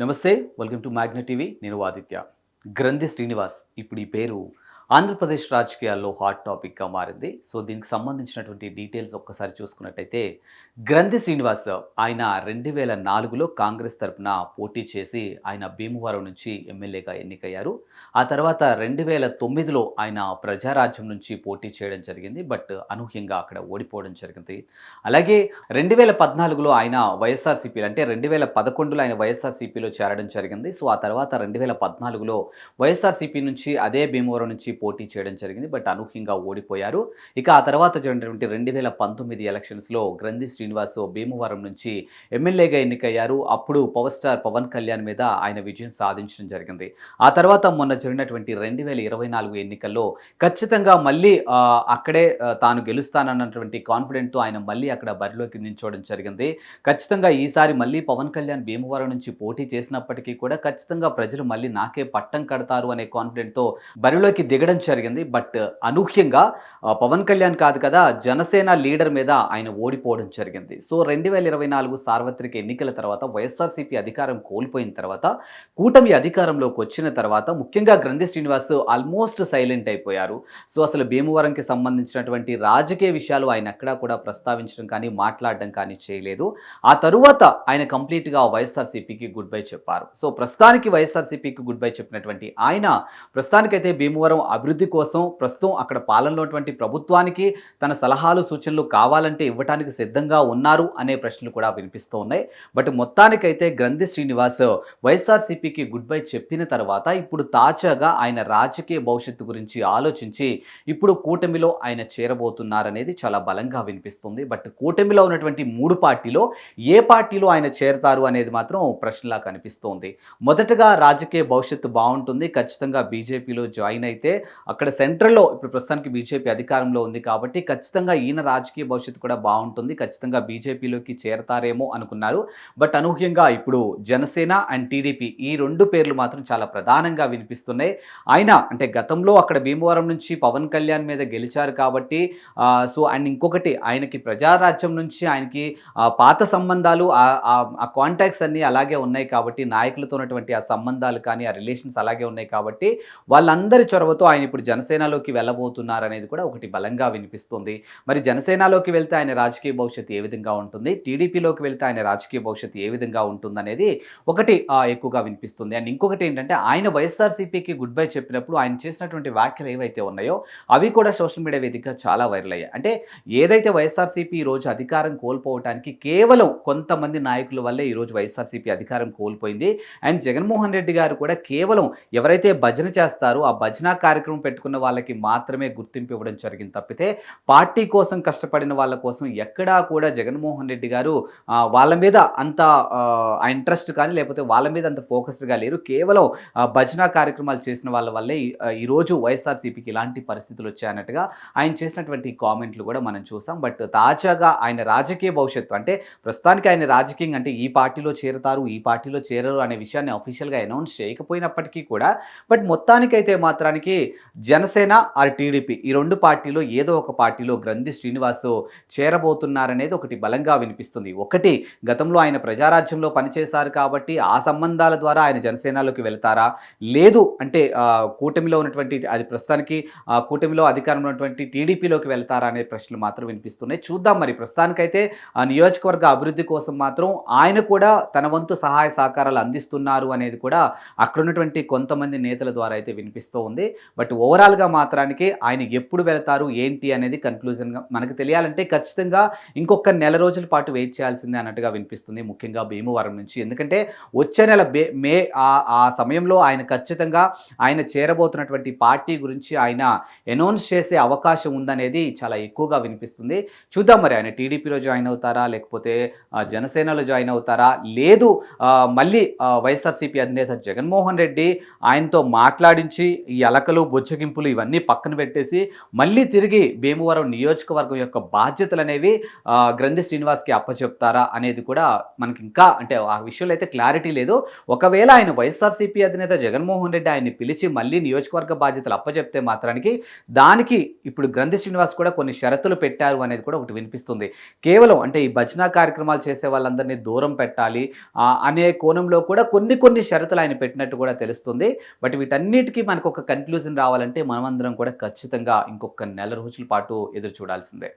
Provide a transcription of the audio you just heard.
నమస్తే welcome to magnet TV. నేను ఆదిత్య. గ్రంథి శ్రీనివాస్. ఇప్పుడు ఈ పేరు ఆంధ్రప్రదేశ్ రాజకీయాల్లో హాట్ టాపిక్గా మారింది. సో దీనికి సంబంధించినటువంటి డీటెయిల్స్ ఒక్కసారి చూసుకున్నట్టయితే గ్రంథి శ్రీనివాస్ ఆయన రెండు వేల నాలుగులో కాంగ్రెస్ తరపున పోటీ చేసి ఆయన భీమవరం నుంచి ఎమ్మెల్యేగా ఎన్నికయ్యారు. ఆ తర్వాత రెండు వేల తొమ్మిదిలో ఆయన ప్రజారాజ్యం నుంచి పోటీ చేయడం జరిగింది. బట్ అనూహ్యంగా అక్కడ ఓడిపోవడం జరిగింది. అలాగే రెండు వేల పద్నాలుగులో ఆయన వైఎస్ఆర్సీపీ అంటే రెండు వేల పదకొండులో ఆయన వైఎస్ఆర్సీపీలో చేరడం జరిగింది. సో ఆ తర్వాత రెండు వేల పద్నాలుగులో వైఎస్ఆర్సీపీ నుంచి అదే భీమవరం నుంచి పోటీ చేయడం జరిగింది. బట్ అనూహ్యంగా ఓడిపోయారు. ఇక ఆ తర్వాత జరిగినటువంటి రెండు వేల పంతొమ్మిది ఎలక్షన్స్లో గ్రంథి శ్రీనివాస్ భీమవరం నుంచి ఎమ్మెల్యేగా ఎన్నికయ్యారు. అప్పుడు పవర్ స్టార్ పవన్ కళ్యాణ్ మీద ఆయన విజయం సాధించడం జరిగింది. ఆ తర్వాత మొన్న జరిగినటువంటి రెండు వేల ఇరవై నాలుగు ఎన్నికల్లో ఖచ్చితంగా మళ్ళీ అక్కడే తాను గెలుస్తానన్నటువంటి కాన్ఫిడెంట్తో ఆయన మళ్ళీ అక్కడ బరిలోకి నిల్చోవడం జరిగింది. ఖచ్చితంగా ఈసారి మళ్ళీ పవన్ కళ్యాణ్ భీమవరం నుంచి పోటీ చేసినప్పటికీ కూడా ఖచ్చితంగా ప్రజలు మళ్ళీ నాకే పట్టం కడతారు అనే కాన్ఫిడెంట్తో బరిలోకి దిగడం జరిగింది. బట్ అనూహ్యంగా పవన్ కళ్యాణ్ కాదు కదా జనసేన లీడర్ మీద ఆయన ఓడిపోవడం జరిగింది. సో రెండు వేల ఇరవై నాలుగు సార్వత్రిక ఎన్నికల తర్వాత వైఎస్ఆర్సీపీ అధికారం కోల్పోయిన తర్వాత కూటమి అధికారంలోకి వచ్చిన తర్వాత ముఖ్యంగా గ్రంథి శ్రీనివాస్ ఆల్మోస్ట్ సైలెంట్ అయిపోయారు. సో అసలు భీమవరంకి సంబంధించినటువంటి రాజకీయ విషయాలు ఆయన ఎక్కడా కూడా ప్రస్తావించడం కానీ మాట్లాడడం కానీ చేయలేదు. ఆ తరువాత ఆయన కంప్లీట్గా వైఎస్ఆర్సీపీకి గుడ్ బై చెప్పారు. సో ప్రస్తుతానికి వైఎస్ఆర్సీపీకి గుడ్ బై చెప్పినటువంటి ఆయన ప్రస్తుతానికైతే భీమవరం అభివృద్ధి కోసం ప్రస్తుతం అక్కడ పాలనలో ఉన్నటువంటి ప్రభుత్వానికి తన సలహాలు సూచనలు కావాలంటే ఇవ్వటానికి సిద్ధంగా ఉన్నారు అనే ప్రశ్నలు కూడా వినిపిస్తూ ఉన్నాయి. బట్ మొత్తానికైతే గ్రంథి శ్రీనివాస్ వైఎస్ఆర్సీపీకి గుడ్ బై చెప్పిన తర్వాత ఇప్పుడు తాజాగా ఆయన రాజకీయ భవిష్యత్తు గురించి ఆలోచించి ఇప్పుడు కూటమిలో ఆయన చేరబోతున్నారనేది చాలా బలంగా వినిపిస్తుంది. బట్ కూటమిలో ఉన్నటువంటి మూడు పార్టీలో ఏ పార్టీలో ఆయన చేరతారు అనేది మాత్రం ప్రశ్నలా కనిపిస్తోంది. మొదటగా రాజకీయ భవిష్యత్తు బాగుంటుంది. ఖచ్చితంగా బీజేపీలో జాయిన్ అయితే అక్కడ సెంట్రల్లో ఇప్పుడు ప్రస్తుతానికి బీజేపీ అధికారంలో ఉంది కాబట్టి ఖచ్చితంగా ఈయన రాజకీయ భవిష్యత్తు కూడా బాగుంటుంది ఖచ్చితంగా బీజేపీలోకి చేరతారేమో అనుకున్నారు. బట్ అనూహ్యంగా ఇప్పుడు జనసేన అండ్ టీడీపీ ఈ రెండు పేర్లు మాత్రం చాలా ప్రధానంగా వినిపిస్తున్నాయి. ఆయన అంటే గతంలో అక్కడ భీమవరం నుంచి పవన్ కళ్యాణ్ మీద గెలిచారు కాబట్టి సో అండ్ ఇంకొకటి ఆయనకి ప్రజారాజ్యం నుంచి ఆయనకి పాత సంబంధాలు ఆ- ఆ కాంటాక్ట్స్ అన్నీ అలాగే ఉన్నాయి కాబట్టి నాయకులతో ఉన్నటువంటి ఆ సంబంధాలు కానీ ఆ రిలేషన్స్ అలాగే ఉన్నాయి కాబట్టి వాళ్ళందరి చొరవతో ఆయన ఇప్పుడు జనసేనలోకి వెళ్ళబోతున్నారు అనేది కూడా ఒకటి బలంగా వినిపిస్తుంది. మరి జనసేనలోకి వెళ్తే ఆయన రాజకీయ భవిష్యత్తు ఏ విధంగా ఉంటుంది? టీడీపీలోకి వెళ్తే ఆయన రాజకీయ భవిష్యత్తు ఏ విధంగా ఉంటుందనేది ఒకటి ఎక్కువగా వినిపిస్తుంది. అండ్ ఇంకొకటి ఏంటంటే ఆయన వైఎస్ఆర్సీపీకి గుడ్ బై చెప్పినప్పుడు ఆయన చేసినటువంటి వ్యాఖ్యలు ఏవైతే ఉన్నాయో అవి కూడా సోషల్ మీడియా వేదికగా చాలా వైరల్ అయ్యాయి. అంటే ఏదైతే వైఎస్ఆర్సీపీ ఈ రోజు అధికారం కోల్పోవటానికి కేవలం కొంతమంది నాయకుల వల్లే ఈరోజు వైఎస్ఆర్సీపీ అధికారం కోల్పోయింది. అండ్ జగన్మోహన్ రెడ్డి గారు కూడా కేవలం ఎవరైతే భజన చేస్తారో ఆ భజన కార్యక్రమం కార్యక్రమం పెట్టుకున్న వాళ్ళకి మాత్రమే గుర్తింపు ఇవ్వడం జరిగింది తప్పితే పార్టీ కోసం కష్టపడిన వాళ్ళ కోసం ఎక్కడా కూడా జగన్మోహన్ రెడ్డి గారు వాళ్ళ మీద అంత ఇంట్రెస్ట్ కానీ లేకపోతే వాళ్ళ మీద అంత ఫోకస్డ్గా లేరు. కేవలం భజన కార్యక్రమాలు చేసిన వాళ్ళ వల్లే ఈరోజు వైఎస్ఆర్సీపీకి ఇలాంటి పరిస్థితులు వచ్చాయన్నట్టుగా ఆయన చేసినటువంటి కామెంట్లు కూడా మనం చూసాం. బట్ తాజాగా ఆయన రాజకీయ భవిష్యత్తు అంటే ప్రస్తుతానికి ఆయన రాజకీయం అంటే ఈ పార్టీలో చేరతారు ఈ పార్టీలో చేరరు అనే విషయాన్ని అఫీషియల్గా అనౌన్స్ చేయకపోయినప్పటికీ కూడా బట్ మొత్తానికైతే మాత్రానికి జనసేన ఆర్ టీడీపీ? ఈ రెండు పార్టీలో ఏదో ఒక పార్టీలో గ్రంథి శ్రీనివాసు చేరబోతున్నారనేది ఒకటి బలంగా వినిపిస్తుంది. ఒకటి గతంలో ఆయన ప్రజారాజ్యంలో పనిచేశారు కాబట్టి ఆ సంబంధాల ద్వారా ఆయన జనసేనలోకి వెళ్తారా? లేదు అంటే కూటమిలో ఉన్నటువంటి అది ప్రస్తుతానికి ఆ, కూటమిలో అధికారంలో ఉన్నటువంటి టీడీపీలోకి వెళ్తారా అనే ప్రశ్నలు మాత్రం వినిపిస్తున్నాయి. చూద్దాం మరి. ప్రస్తుతానికైతే ఆ నియోజకవర్గ అభివృద్ధి కోసం మాత్రం ఆయన కూడా తన వంతు సహాయ సహకారాలు అందిస్తున్నారు అనేది కూడా అక్కడ ఉన్నటువంటి కొంతమంది నేతల ద్వారా అయితే వినిపిస్తూ ఉంది. బట్ బట్ ఓవరాల్గా మాత్రానికి ఆయన ఎప్పుడు వెళతారు ఏంటి అనేది కన్క్లూజన్గా మనకు తెలియాలంటే ఖచ్చితంగా ఇంకొక నెల రోజుల పాటు వెయిట్ చేయాల్సిందే అన్నట్టుగా వినిపిస్తుంది ముఖ్యంగా భీమవరం నుంచి. ఎందుకంటే వచ్చే నెల బే మే ఆ సమయంలో ఆయన ఖచ్చితంగా ఆయన చేరబోతున్నటువంటి పార్టీ గురించి ఆయన అనౌన్స్ చేసే అవకాశం ఉందనేది చాలా ఎక్కువగా వినిపిస్తుంది. చూద్దాం మరి ఆయన టీడీపీలో జాయిన్ అవుతారా లేకపోతే జనసేనలో జాయిన్ అవుతారా? లేదు మళ్ళీ వైఎస్ఆర్సీపీ అధినేత జగన్మోహన్ రెడ్డి ఆయనతో మాట్లాడించి ఈ అలకలు బుచ్చగింపులు ఇవన్నీ పక్కన పెట్టేసి మళ్ళీ తిరిగి భీమవరం నియోజకవర్గం యొక్క బాధ్యతలు అనేవి గ్రంథి శ్రీనివాస్కి అప్పచెప్తారా అనేది కూడా మనకి ఇంకా అంటే ఆ విషయంలో అయితే క్లారిటీ లేదు. ఒకవేళ ఆయన వైఎస్ఆర్సీపీ అధినేత జగన్మోహన్ రెడ్డి ఆయన్ని పిలిచి మళ్ళీ నియోజకవర్గ బాధ్యతలు అప్పచెప్తే మాత్రానికి దానికి ఇప్పుడు గ్రంథి శ్రీనివాస్ కూడా కొన్ని షరతులు పెట్టారు అనేది కూడా ఒకటి వినిపిస్తుంది. కేవలం అంటే ఈ భజన కార్యక్రమాలు చేసే వాళ్ళందరినీ దూరం పెట్టాలి అనే కోణంలో కూడా కొన్ని కొన్ని షరతులు ఆయన పెట్టినట్టు కూడా తెలుస్తుంది. బట్ వీటన్నిటికీ మనకు ఒక కన్క్లూజన్ రావాలంటే మనమందరం కూడా ఖచ్చితంగా ఇంకొక నెల రోజుల పాటు ఎదురు చూడాల్సిందే.